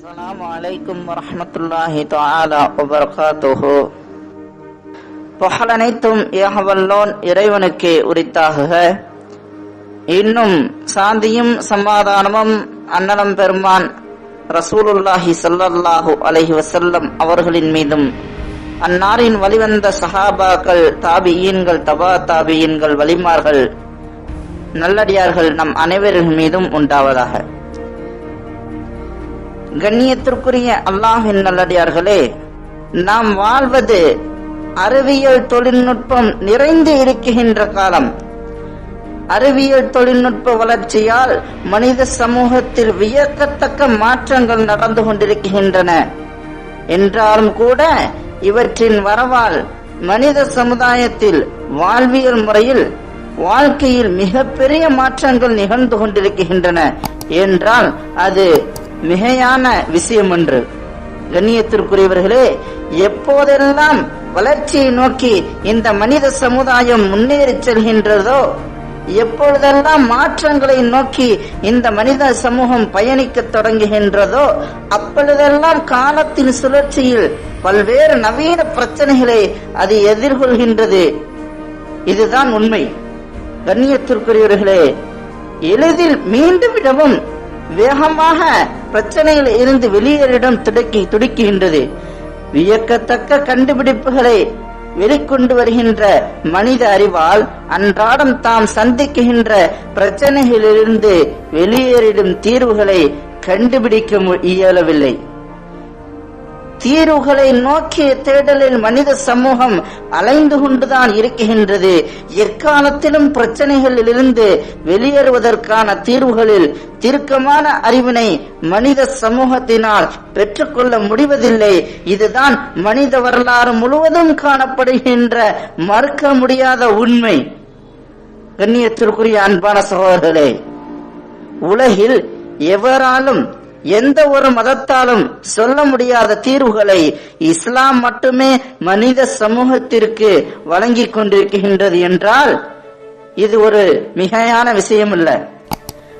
السلام عليكم ورحمة الله تعالى وبركاته புகழனைத்தும் ஏகவல்லோன் இறைவனுக்கே உரித்தாகுக இன்னும் சாந்தியும் சமாதானமும் அன்னலம் பெருமான் ரசூலுல்லாஹி ஸல்லல்லாஹு அலைஹி வஸல்லம் அவர்களின் மீதும் அன்னாரின் வழிவந்த சஹாபாக்கள் தாபியீன்கள் தபா தாபியீன்கள் வலிமார்கள் நல்லடியார்கள் நம் அனைவரின் மீதும் உண்டாவதாக கண்ணியத்திற்குரிய அல்லாஹின் நல்லடியார்களே நாம் வாழ்வது அறிவியல் தொழில்நுட்பம் நிறைந்து இருக்குகின்ற காலம். அறிவியல் தொழில்நுட்ப வளர்ச்சியால் மனித சமூகத்தில் வியக்கத்தக்க மாற்றங்கள் நடந்து கொண்டிருக்கின்றன. என்றாலும் கூட இவற்றின் வரவால் மனித சமுதாயத்தில் வாழ்வியல் முறையில் வாழ்க்கையில் மிகப்பெரிய மாற்றங்கள் நிகழ்ந்து கொண்டிருக்கின்றன. என்றால் அது மிகையான விஷயம் என்று கண்ணியத்திற்குரியவர்களே எப்போதெல்லாம் வளர்ச்சியை நோக்கி இந்த மனித சமுதாயம் முன்னேறி செல்கின்றதோ எப்பொழுதெல்லாம் மாற்றங்களை நோக்கி இந்த மனித சமூகம் பயணிக்க தொடங்குகின்றதோ அப்பொழுதெல்லாம் காலத்தின் சுழற்சியில் பல்வேறு நவீன பிரச்சனைகளை அது எதிர்கொள்கின்றது. இதுதான் உண்மை. கண்ணியத்திற்குரியவர்களே எளிதில் மீண்டும் விடவும் வேகமாக பிரச்சனையில் இருந்து வெளியேறிடம் துடக்கி துடிக்குகின்றது வியக்கத்தக்க கண்டுபிடிப்புகளை வெளிக்கொண்டு வருகின்ற மனித அறிவால் அன்றாடம் தாம் சந்திக்கின்ற பிரச்சனைகளிலிருந்து வெளியேறிடும் தீர்வுகளை கண்டுபிடிக்க மு- இயலவில்லை. தீர்வுகளை நோக்கிய தேடலில் மனித சமூகம் அலைந்து கொண்டுதான் இருக்கின்றது. எக்காலத்திலும் பிரச்சனைகளிலிருந்து வெளியேறுவதற்கான தீர்வுகளில் தீர்க்கமான அறிவினை மனித சமூகத்தினால் பெற்றுக்கொள்ள முடிவதில்லை. இதுதான் மனித வரலாறு முழுவதும் காணப்படுகின்ற மறுக்க முடியாத உண்மை. கண்ணியத்திற்குரிய அன்பான சகோதரர்களே உலகில் எவராலும் எந்த ஒரு மதத்தாலும் சொல்ல முடியாத தீர்வுகளை இஸ்லாம் மட்டுமே மனித சமூகத்திற்கு வழங்கிக் கொண்டிருக்கின்றது என்றால் இது ஒரு மிகையான விஷயம் அல்ல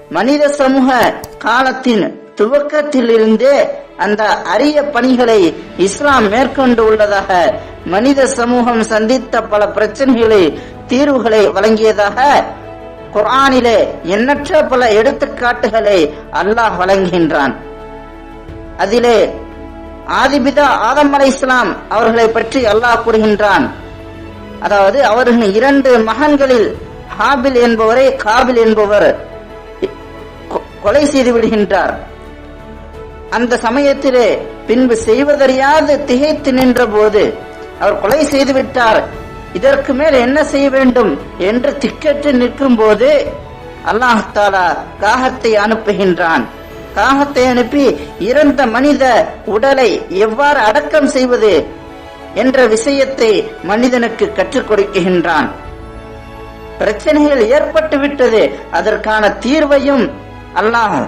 மனித சமூக காலத்தின் துவக்கத்திலிருந்தே அந்த அரிய பணிகளை இஸ்லாம் மேற்கொண்டு உள்ளதாக மனித சமூகம் சந்தித்த பல பிரச்சனைகளை தீர்வுகளை வழங்கியதாக குர்ஆனிலே எண்ணற்ற பல எடுத்துக்காட்டுகளை அல்லாஹ் வழங்குகின்றான். அதிலே ஆதிபிதா ஆதம் அலை இஸ்லாம் அவர்களை பற்றி அல்லாஹ் கூறுகின்றான். அதாவது அவர்களின் இரண்டு மகன்களில் ஹாபில் என்பவரை காபில் என்பவர் கொலை செய்து விடுகின்றார். அந்த சமயத்திலே பின்பு செய்வதறியாது திகைத்து நின்ற போது அவர் கொலை செய்து விட்டார். இதற்கு மேல் என்ன செய்ய வேண்டும் என்று திக்கற்று நிற்கும் போது அல்லாஹாலா காகத்தை அனுப்புகின்றான். காகத்தை அனுப்பி இறந்த மனித உடலை எவ்வாறு அடக்கம் செய்வது என்ற விஷயத்தை மனிதனுக்கு கற்றுக் கொடுக்கின்றான். பிரச்சனைகள் ஏற்பட்டு விட்டது அதற்கான தீர்வையும் அல்லாஹ்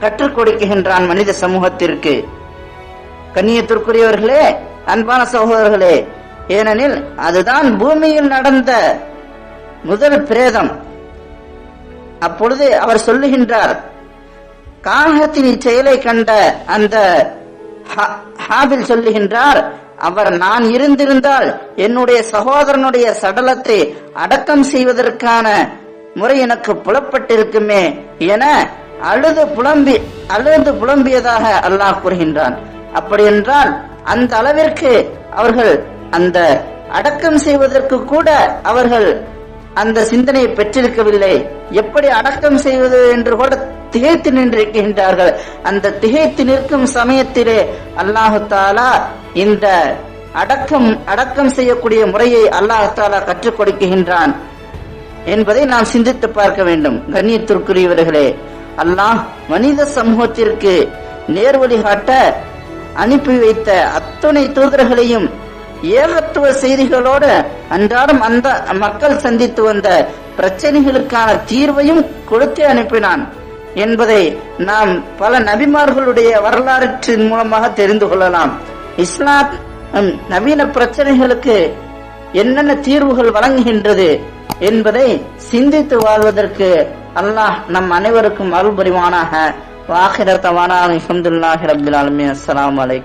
கற்றுக் கொடுக்கின்றான் மனித சமூகத்திற்கு. கண்ணியத்திற்குரியவர்களே அன்பான சகோதரர்களே ஏனெனில் அதுதான் பூமியில் நடந்த முதல் பிரேதம். அப்பொழுது அவர் சொல்லுகின்றார் காகத்தின் செயலை கண்ட அந்த ஹா- ஹாபில் சொல்லுகின்றார் அவர் நான் இருந்திருந்தால் என்னுடைய சகோதரனுடைய சடலத்தை அடக்கம் செய்வதற்கான முறை எனக்கு புலப்பட்டிருக்குமே என அழுது புலம்பி அழுது புலம்பியதாக அல்லாஹ் கூறுகின்றான். அப்படி என்றால் அந்த அளவிற்கு அவர்கள் அந்த அடக்கம் செய்வதற்கு கூட அவர்கள் அந்த சிந்தனையை பெற்றிருக்கவில்லை. எப்படி அடக்கம் செய்வது என்று கூட திகைத்து நின்றிருக்கின்றார்கள். அந்த திகைத்து நிற்கும் சமயத்திலே அல்லாஹு தாலா இந்த அடக்கம் அடக்கம் செய்யக்கூடிய முறையை அல்லாஹு தாலா கற்றுக் கொடுக்கின்றான் என்பதை நாம் சிந்தித்து பார்க்க வேண்டும். கண்ணியத்திற்குரியவர்களே அல்லாஹ் மனித சமூகத்திற்கு நேர்வழி காட்ட அனுப்பி வைத்த அத்துணை தூதர்களையும் ஏகத்துவ செய்திகளோடு அன்றாடம் அந்த மக்கள் சந்தித்து வந்த பிரச்சனைகளுக்கான தீர்வையும் கொடுத்து அனுப்பினான் என்பதை நாம் பல நபிமார்களுடைய வரலாற்றின் மூலமாக தெரிந்து கொள்ளலாம். இஸ்லாம் நவீன பிரச்சனைகளுக்கு என்னென்ன தீர்வுகள் வழங்குகின்றது என்பதை சிந்தித்து வாழ்வதற்கு அல்லாஹ் நம் அனைவருக்கும் அருள் புரிவானாக. வாஹிரத்தவானா அஹமதுல்லாஹி ரபுல் அலமி அஸ்லாம் வலைக்கம்